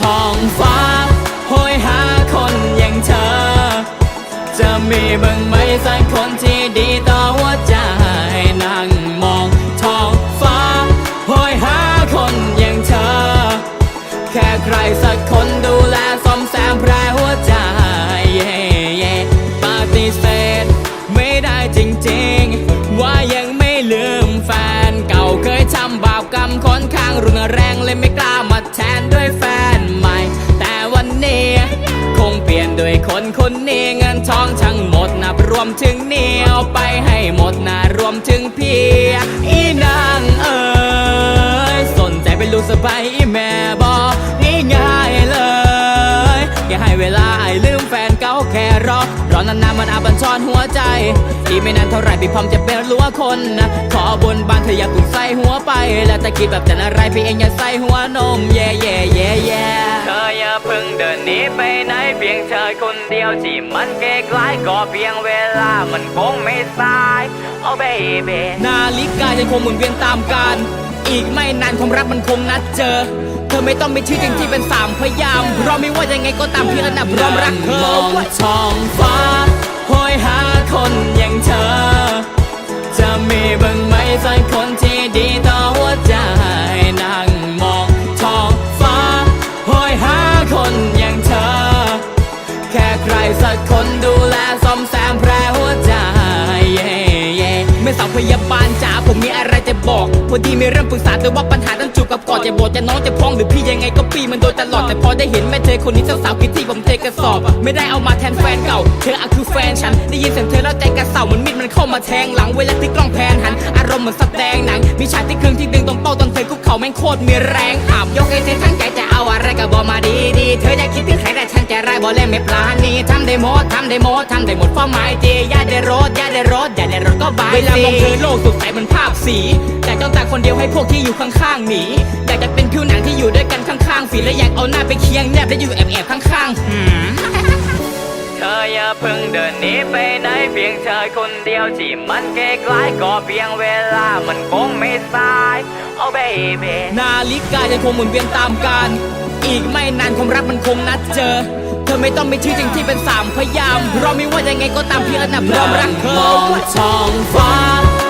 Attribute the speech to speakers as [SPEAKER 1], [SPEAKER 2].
[SPEAKER 1] ท้องฟ้าโหยหาคนอย่างเธอ จะมีบ้างไหมสักคนที่ดีต่อหัวใจนั่งมองท้องฟ้าโหยหาคนอย่างเธอ แค่ใครสักคนดูแลซ่อมแซมแผลหัวใจเย่เย่ปฏิเสธไม่ได้จริงๆ ว่ายังไม่ลืมแฟนเก่าเคยทำบาปกรรมค่อนข้างรุนแรงเลยไม่กล้ามาแทน คนนี้เงินทองทั้งหมดนับรวมถึงหนี่เอาไปให้หมดนะรวมถึงพี่อีนางเอ๋ยสนใจเป็นลูกสะใภ้อีแม่บอกง่ายๆเลยแค่าให้เวลาไอ้ลืมแฟนเก่าแค่รอรอนานๆมันอาบันชอนหัวใจ อีกไม่นานเท่าไรพี่พร้อมจะเป็นรั้วคนนะขอบนบานเธออย่ากุ่นใส่หัวไป แล้วแต่คิดแบบจะอะไรพี่เองอย่าใส่หัวนมเย่เย่เย่เย่ เธออย่าเพิ่งเดินหนีไปไหนเพียงเธอคนเดียวที่มันใกล้ๆก็เพียงเวลามันคงไม่สายโอ้เบบีนาฬิกายังคงหมุนเวียนตามกาลอีกไม่นานความรักมันคงนัดเจอ เธอไม่ต้องมีชื่อจริงที่เป็นสามพยามเพราะไม่ว่ายังไงก็ตามพี่และนับพร้อมรักเธอมองท้องฟ้าโหยหา ใครสักคนดูแลซ่อมแซมแผลหัวใจไม่สาวพยาบาลจ๋าผมมีอะไรจะบอกพอดีมีเรื่องปรึกษาแต่ว่าปัญหาต้องจูบกับกอดจะโบดจะน้องจะพ้องหรือพี่ยังไงก็ปีมันโดนตลอดแต่พอได้เห็นแม่เธอคนนี้สาวๆคิดที่ผมเทกระสอบ ไม่ได้เอามาแทนแฟนเก่า เธออะคือแฟนฉัน ได้ยินเสียงเธอแล้วใจกระเสาเหมือนมีดมันเข้ามาแทงหลังเวลาที่กล้องแพนหัน อารมณ์เหมือนแสดงหนังมีฉากที่ครึ่งที่ดึงตรงเป้าตอนเธอคุกเข่าแม่งโคตรมีแรงอาบยกให้เธอทั้งใจจะเอาอะไร แต่ไรบอกเล่นไม่ปลานีทำได้หมดทำได้หมดทำได้หมดเป้าหมายจีอย่าได้รถอย่าได้รถอย่าได้รถก็บายเวลามองเธอโลกสดใสเหมือนภาพสีอยากจ้องตาคนเดียวให้พวกที่อยู่ข้างๆหนีอยากจะเป็นผิวหนังที่อยู่ด้วยกันข้างๆฝีและอยากเอาหน้าไปเคียงแนบและอยู่แอบๆข้างๆหืมเธออย่าเพิ่งเดินหนีไปไหนเพียงเธอคนเดียวที่มันใกล้ๆก็เพียงเวลามันคงไม่สายโอ้เบบีนาฬิกายังคงหมุนเวียนตามกาลอีกไม่นานความรักมันคงนัดเจอ เธอไม่ต้องมีชื่อจริงที่เป็นสามพยามเราไม่ว่ายังไงก็ตามเพี่และนับพร้อมรักเธอท้องฟ้า